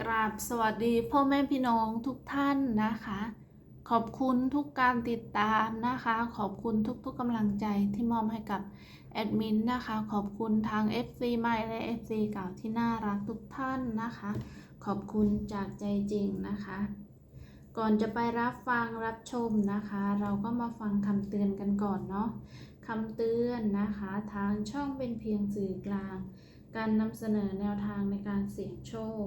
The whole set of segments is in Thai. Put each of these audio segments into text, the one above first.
กราบสวัสดีพ่อแม่พี่น้องทุกท่านนะคะ ขอบคุณทุกการติดตามนะคะ ขอบคุณทุกๆกำลังใจที่มอบให้กับแอดมินนะคะ ขอบคุณทาง FC ใหม่และ FC เก่าที่น่ารักทุกท่านนะคะ ขอบคุณจากใจจริงนะคะ ก่อนจะไปรับฟังรับชมนะคะ เราก็มาฟังคำเตือนกันก่อนเนาะคำเตือนนะคะ ทางช่องเป็นเพียงสื่อกลาง การนำเสนอแนวทางในการเสี่ยงโชค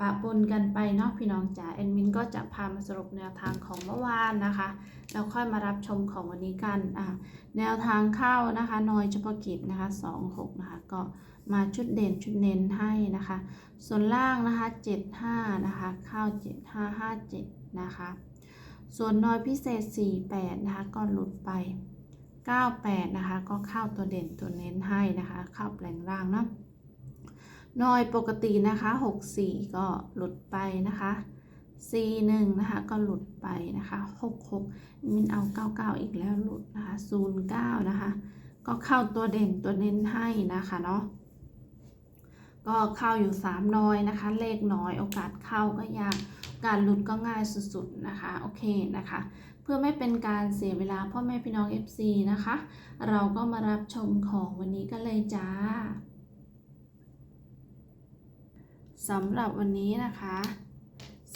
ปะปนกันไปเนาะพี่น้องจ๋าแอดมินก็จะพามาสรุปแนวทางของเมื่อวานนะคะแล้วค่อยมารับชมของวันนี้กันอะแนวทางเข้านะคะนอยเฉพาะกิจนะคะ2 6นะคะก็มาชุดเด่นชุดเน้นให้นะคะ ส่วนล่างนะคะ7 5นะคะเข้า7 5 5 7นะคะส่วนนอยพิเศษ 48นะคะก็หลุดไป 98นะคะก็เข้าตัวเด่นตัวเน้นให้นะคะ เข้าแปลงร่างเนาะ นอยปกตินะคะ64 ก็หลุดไปนะคะ C1 นะคะก็หลุดไปนะคะ66มินเอา99 อีกแล้วหลุดนะคะ09นะคะก็เข้าตัวเด่นตัวเน้นให้นะคะเนาะก็เข้าอยู่ 3 น้อยนะคะ เลขน้อยโอกาสเข้าก็ยากการหลุดก็ง่ายสุดๆนะคะโอเคนะคะ เพื่อไม่เป็นการเสียเวลาพ่อแม่พี่น้อง FC นะคะ เราก็มารับชมของวันนี้กันเลยจ้า สำหรับวันนี้นะคะ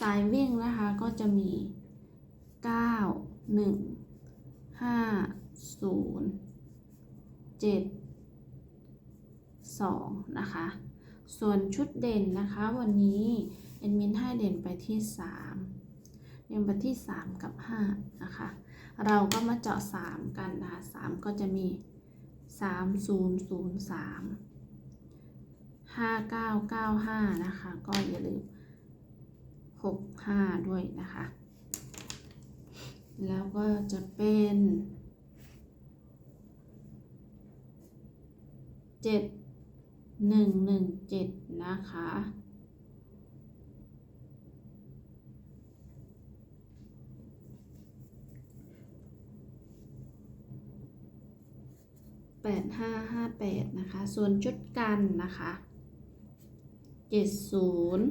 สายวิ่งนะคะก็จะมี 9 1 5 0 7 2 นะคะ ส่วนชุดเด่นนะคะ วันนี้เอ็นมินให้เด่นไปที่ 3 เด่นไปที่ 3 กับ 5 นะคะ เราก็มาเจาะ 3 กันนะคะ 3 ก็จะมี 3 0 0 3 5995 นะคะ ก็อย่าลืม 65 ด้วยนะคะ แล้วก็จะเป็น7117นะคะ8558นะคะ ส่วนชุดกันนะคะ เจ็ดศูนย์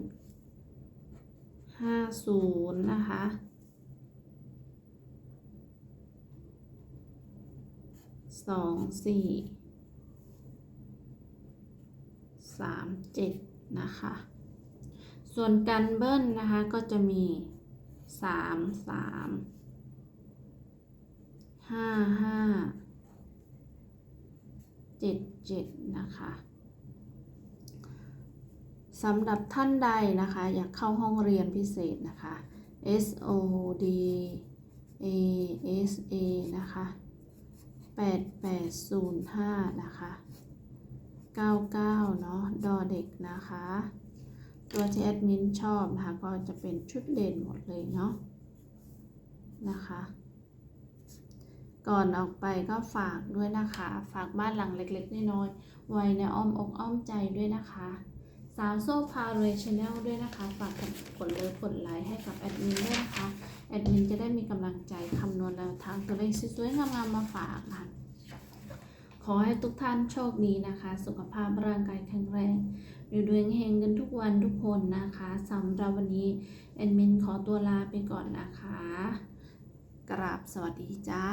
ห้าศูนย์นะคะสองสี่สามเจ็ดนะคะ ส่วนกันเบิ้ลนะคะก็จะมีสามสามห้าห้าเจ็ดเจ็ดนะคะ สำหรับท่านใดนะคะ อยากเข้าห้องเรียนพิเศษนะคะ S O D A S A นะคะ8805 นะคะ 99 เนาะดอเด็กนะคะ ตัวที่แอดมินชอบนะคะ ก็จะเป็นชุดเด่นหมดเลยเนาะนะคะ ก่อนออกไปก็ฝากด้วยนะคะ ฝากบ้านหลังเล็กๆน้อยๆไว้ในอ้อมอกอ้อมใจด้วยนะคะ สาวโซ่พาเรชแนลด้วยนะคะ ฝากกดเลิฟกดไลค์ให้กับแอดมินด้วยนะคะ แอดมินจะได้มีกำลังใจคำนวณแนวทางตัวเลขสวยๆงามๆมาฝากนะคะขอให้ทุกท่านโชคดีนะคะ สุขภาพร่างกายแข็งแรงอยู่ด้วยเฮงกันทุกวันทุกคนนะคะสำหรับวันนี้ แอดมินขอตัวลาไปก่อนนะคะ กราบสวัสดีจ้า